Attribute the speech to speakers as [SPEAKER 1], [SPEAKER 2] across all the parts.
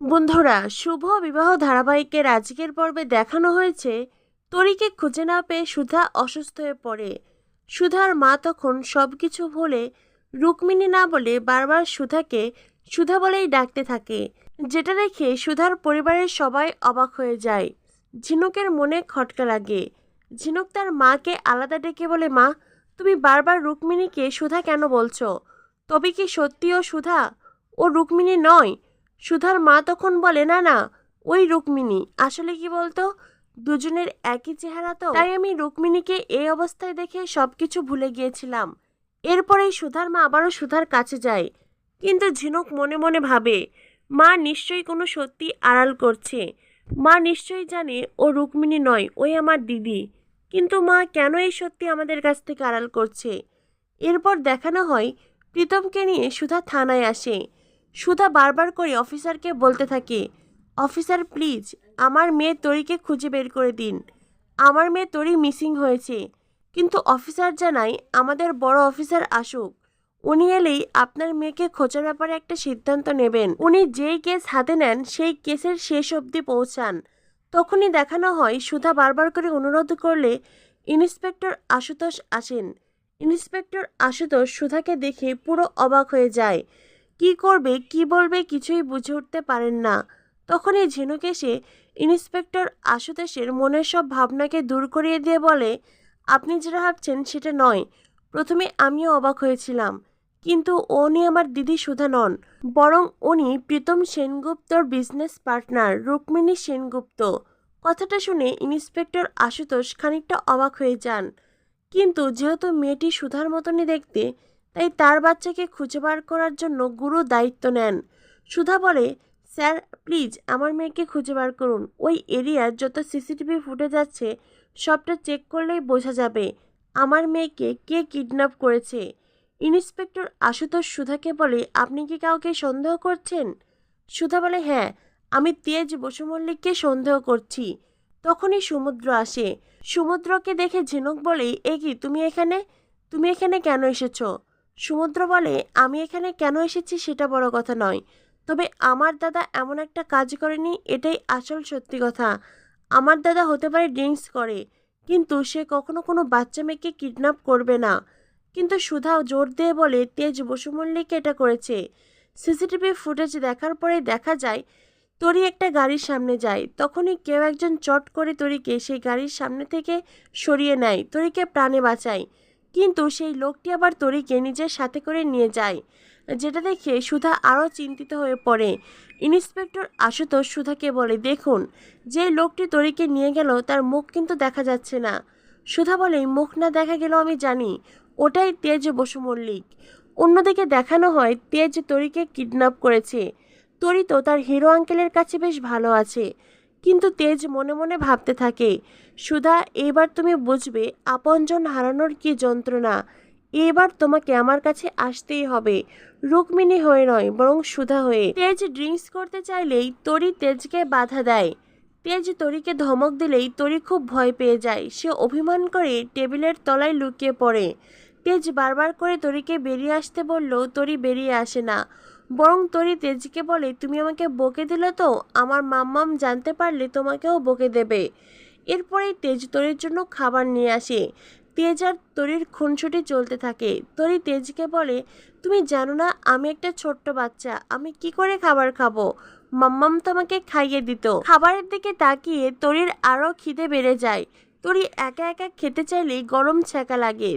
[SPEAKER 1] বন্ধুরা, শুভ বিবাহ ধারাবাহিকের আজকের পর্বে দেখানো হয়েছে, তরিকে খুঁজে না পেয়ে সুধা অসুস্থ হয়ে পড়ে। সুধার মা তখন সব কিছু ভুলে রুক্মিণী না বলে বারবার সুধাকে সুধা বলেই ডাকতে থাকে, যেটা দেখে সুধার পরিবারের সবাই অবাক হয়ে যায়। ঝিনুকের মনে খটকা লাগে। ঝিনুক তার মাকে আলাদা ডেকে বলে, মা, তুমি বারবার রুক্মিণীকে সুধা কেন বলছো? তবে কি সত্যি ও সুধা? ও রুক্মিণী নয় সুধার মা তখন বলে, না না, ওই রুক্মিণী। আসলে কি বলতো, দুজনের একই চেহারা তো। তাই আমি রুক্মিণীকে এই অবস্থায় দেখে সব কিছু ভুলে গিয়েছিলাম। এরপরেই সুধার মা আবারও সুধার কাছে যায়। কিন্তু ঝিনুক মনে মনে ভাবে, মা নিশ্চয়ই কোনো সত্যি আড়াল করছে। মা নিশ্চয়ই জানে ও রুক্মিণী নয়, ওই আমার দিদি। কিন্তু মা কেন এই সত্যি আমাদের কাছ থেকে আড়াল করছে? এরপর দেখানো হয়, প্রীতমকে নিয়ে সুধা থানায় আসে। সুধা বারবার করে অফিসারকে বলতে থাকে, অফিসার, প্লিজ, আমার মেয়ে তরিকে খুঁজে বের করে দিন। আমার মেয়ে তরি মিসিং হয়েছে। কিন্তু অফিসার জানায়, আমাদের বড় অফিসার আসুক। উনি এলেই আপনার মেয়েকে খোঁজার ব্যাপারে একটা সিদ্ধান্ত নেবেন। উনি যেই কেস হাতে নেন, সেই কেসের শেষ অবধি পৌঁছান। তখনই দেখানো হয়, সুধা বারবার করে অনুরোধ করলে ইন্সপেক্টর আশুতোষ আসেন। ইন্সপেক্টর আশুতোষ সুধাকে দেখে পুরো অবাক হয়ে যায়। কি করবে, কি বলবে কিছুই বুঝে উঠতে পারেন না। তখনই ঝিনুক এসে ইন্সপেক্টর আশুতোষের মনের সব ভাবনাকে দূর করিয়ে দিয়ে বলে, আপনি যেটা ভাবছেন সেটা নয়। প্রথমে আমিও অবাক হয়েছিলাম। কিন্তু উনি আমার দিদি সুধা নন, বরং উনি প্রীতম সেনগুপ্তর বিজনেস পার্টনার রুক্মিণী সেনগুপ্ত। কথাটা শুনে ইন্সপেক্টর আশুতোষ খানিকটা অবাক হয়ে যান। কিন্তু যেহেতু মেয়েটি সুধার মতনই দেখতে তাই তার বাচ্চাকে খুঁজে বার করার জন্য গুরু দায়িত্ব নেন। সুধা বলে, স্যার, প্লিজ আমার মেয়েকে খুঁজে বার করুন। ওই এরিয়ার যত সিসিটিভি ফুটেজ আছে, সবটা চেক করলেই বোঝা যাবে আমার মেয়েকে কে কিডন্যাপ করেছে। ইন্সপেক্টর আশুতোষ সুধাকে বলে, আপনি কি কাউকে সন্দেহ করছেন? সুধা বলে হ্যাঁ আমি তেজ বসু মল্লিককে সন্দেহ করছি। তখনই সমুদ্র আসে। সমুদ্রকে দেখে ঝিনুক বলে, এ কি, তুমি এখানে? তুমি এখানে কেন এসেছ? সমুদ্র বলে, আমি এখানে কেন এসেছি সেটা বড় কথা নয়। তবে আমার দাদা এমন একটা কাজ করেনি, এটাই আসল সত্যি কথা। আমার দাদা হতে পারে ড্রিঙ্কস করে, কিন্তু সে কখনো কোনো বাচ্চা মেয়েকে কিডন্যাপ করবে না। কিন্তু সুধা জোর দিয়ে বলে, তেজ বসু মল্লিক এটা করেছে। সিসিটিভি ফুটেজ দেখার পরে দেখা যায়, তরি একটা গাড়ির সামনে যায়। তখনই কেউ একজন চট করে তরিকে সেই গাড়ির সামনে থেকে সরিয়ে নেয়। তরিকে প্রাণে বাঁচায়। কিন্তু সেই লোকটি আবার তরিকে নিজের সাথে করে নিয়ে যায়, যেটা দেখে সুধা আরও চিন্তিত হয়ে পড়ে। ইন্সপেক্টর আশুতোষ সুধাকে বলে, দেখুন, যে লোকটি তরিকে নিয়ে গেল, তার মুখ কিন্তু দেখা যাচ্ছে না। সুধা বলে, মুখ না দেখা গেল আমি জানি, ওটাই তেজ বসু মল্লিক। অন্যদিকে দেখানো হয়, তেজ তরিকে কিডন্যাপ করেছে। তরি তো তার হিরো আঙ্কেলের কাছে বেশ ভালো আছে। কিন্তু তেজ মনে মনে ভাবতে থাকে, সুধা, এবার তুমি বুঝবে আপনজন হারানোর কি যন্ত্রণা। এবার তোমাকে আমার কাছে আসতেই হবে। রুক্মিণী হয়ে নয়, বরং সুধা হয়ে। তেজ ড্রিঙ্কস করতে চাইলেই তরি তেজকে বাধা দেয়। তেজ তরিকে ধমক দিলেই তরি খুব ভয় পেয়ে যায়। সে অভিমান করে টেবিলের তলায় লুকিয়ে পড়ে। তেজ বারবার করে তরিকে বেরিয়ে আসতে বললেও তরি বেরিয়ে আসে না। বরং তরি তেজকে বলে, তুমি আমাকে বকে দিলে তো? আমার মাম্মাম জানতে পারলে তোমাকেও বকে দেবে। এরপরেই তেজ তরির জন্য খাবার নিয়ে আসে। তেজ আর তরির খুনসুটি চলতে থাকে। তরি তেজকে বলে, তুমি জানো না, আমি একটা ছোট্ট বাচ্চা, আমি কি করে খাবার খাব? মাম্মাম তোমাকে খাইয়ে দিত। খাবারের দিকে তাকিয়ে তরির আরও খিদে বেড়ে যায়। তরি একা একা খেতে চাইলেই গরম ছ্যাঁকা লাগে।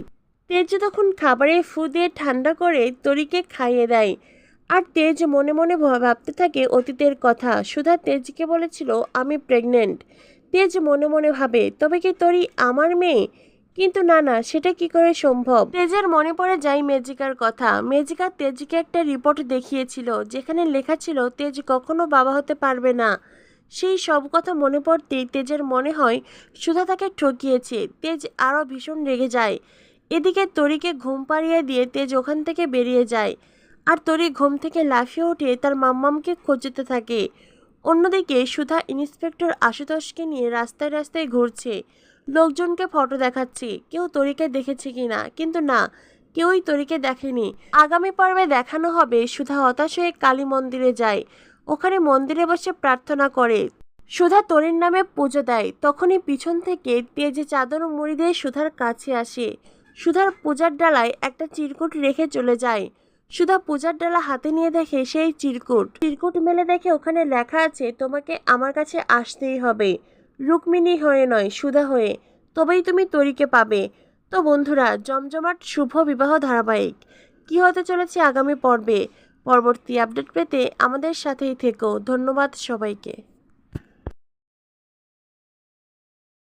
[SPEAKER 1] তেজ তখন খাবারে ফু দিয়ে ঠান্ডা করে তরিকে খাইয়ে দেয়। আর তেজ মনে মনে ভাবতে থাকে অতীতের কথা। সুধা তেজকে বলেছিল, আমি প্রেগনেন্ট তেজ মনে মনে ভাবে, তবে কি তরি আমার মেয়ে? কিন্তু না না, সেটা কি করে সম্ভব? তেজের মনে পড়ে যায় মেজিকার কথা। মেজিকা তেজকে একটা রিপোর্ট দেখিয়েছিল, যেখানে লেখা ছিল, তেজ কখনো বাবা হতে পারবে না। সেই সব কথা মনে পড়তেই তেজের মনে হয়, সুধা তাকে ঠকিয়েছে। তেজ আরও ভীষণ রেগে যায়। এদিকে তরিকে ঘুম পাড়িয়ে দিয়ে তেজ ওখান থেকে বেরিয়ে যায়। আর তরি ঘুম থেকে লাফিয়ে উঠে তার মাম্মামকে খুঁজতে থাকে। অন্যদিকে সুধা ইন্সপেক্টর আশুতোষকে নিয়ে রাস্তায় রাস্তায় ঘুরছে। লোকজনকে ফটো দেখাচ্ছে। কেউ তরিকে দেখেছে কি না কিন্তু না, কেউই তরিকে দেখেনি। আগামী পর্বে দেখানো হবে, সুধা হতাশ হয়ে কালী মন্দিরে যায়। ওখানে মন্দিরে বসে প্রার্থনা করে। সুধা তরির নামে পুজো দেয়। তখনই পিছন থেকে তেজে চাদর মুড়ি দিয়ে সুধার কাছে আসে। সুধার পূজার ডালায় একটা চিরকুট রেখে চলে যায়। সুধা পূজার ডালা হাতে নিয়ে দেখে সেই চিরকুট। চিরকুট মেলে দেখে ওখানে লেখা আছে, তোমাকে আমার কাছে আসতেই হবে। রুক্মিণী হয়ে নয়, সুধা হয়ে। তবেই তুমি তরিকে পাবে। তো বন্ধুরা, জমজমাট শুভ বিবাহ ধারাবাহিক। কি হতে চলেছে আগামী পর্বে? পরবর্তী আপডেট পেতে আমাদের সাথেই থেকো। ধন্যবাদ সবাইকে।